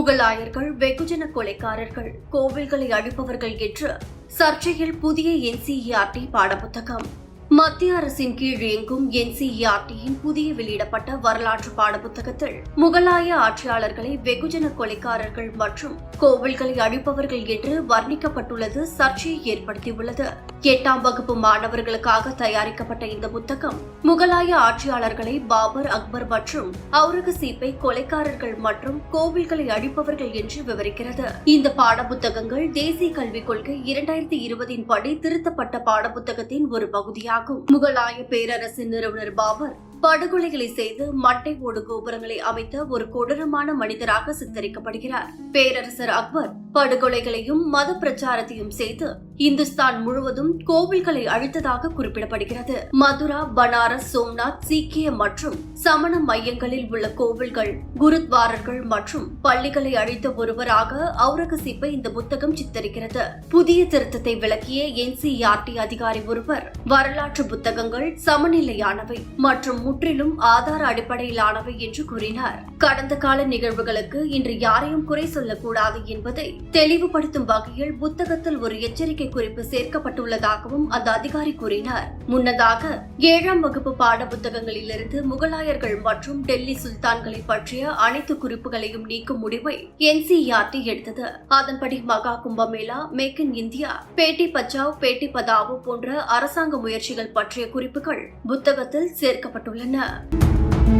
முகலாயர்கள் வெகுஜன கொலைக்காரர்கள் கோவில்களை அழிப்பவர்கள் என்று சர்ச்சையில் புதிய என்சிஇஆர்டி பாடப்புத்தகம். மத்திய அரசின் கீழ் இயங்கும் என்சிஇஆர்டியின் புதிய வெளியிடப்பட்ட வரலாற்று பாடப்புத்தகத்தில் முகலாய ஆட்சியாளர்களை வெகுஜன கொலைக்காரர்கள் மற்றும் கோவில்களை அழிப்பவர்கள் என்று வர்ணிக்கப்பட்டுள்ளது சர்ச்சையை ஏற்படுத்தியுள்ளது. எட்டாம் வகுப்பு மாணவர்களுக்காக தயாரிக்கப்பட்ட இந்த புத்தகம் முகலாய ஆட்சியாளர்களை பாபர் அக்பர் மற்றும் அவுரகசீப்பை கொலைக்காரர்கள் மற்றும் கோவில்களை அழிப்பவர்கள் என்று விவரிக்கிறது. இந்த பாடப்புத்தகங்கள் தேசிய கல்விக் கொள்கை இரண்டாயிரத்தி இருபதின் படி திருத்தப்பட்ட பாடப்புத்தகத்தின் ஒரு பகுதியாகும். முகலாய பேரரசின் நிறுவனர் பாபர் படுகொலைகளை செய்து மட்டை ஓடு கோபுரங்களை அமைத்த ஒரு கொடூரமான மனிதராக சித்தரிக்கப்படுகிறார். பேரரசர் அக்பர் படுகொலைகளையும் மத பிரச்சாரத்தையும் செய்து இந்துஸ்தான் முழுவதும் கோவில்களை அழித்ததாக குறிப்பிடப்படுகிறது. மதுரா பனாரஸ் சோம்நாத் சீக்கிய மற்றும் சமண மையங்களில் உள்ள கோவில்கள் குருத்வாரர்கள் மற்றும் பள்ளிகளை அழித்த ஒருவராக அவுரகசீப்பை இந்த புத்தகம் சித்தரிக்கிறது. புதிய திருத்தத்தை விளக்கிய என்சிஇஆர்டி அதிகாரி ஒருவர் வரலாற்று புத்தகங்கள் சமநிலையானவை மற்றும் முற்றிலும் ஆதார அடிப்படையிலானவை என்று கூறினார். கடந்த கால நிகழ்வுகளுக்கு இன்று யாரையும் குறை சொல்லக்கூடாது என்பதை தெளிவுபடுத்தும் வகையில் புத்தகத்தில் ஒரு எச்சரிக்கை குறிப்பு சேர்க்கப்பட்டுள்ளதாகவும் அந்த அதிகாரி கூறினார். முன்னதாக ஏழாம் வகுப்பு பாட புத்தகங்களிலிருந்து முகலாயர்கள் மற்றும் டெல்லி சுல்தான்களை பற்றிய அனைத்து குறிப்புகளையும் நீக்கும் முடிவை என்சிஇஆர்டி எடுத்தது. அதன்படி மகா Kumbh Mela make in India Beti Bachao Beti Padhao போன்ற அரசாங்க முயற்சிகள் பற்றிய குறிப்புகள் புத்தகத்தில் சேர்க்கப்பட்டுள்ளன. wala.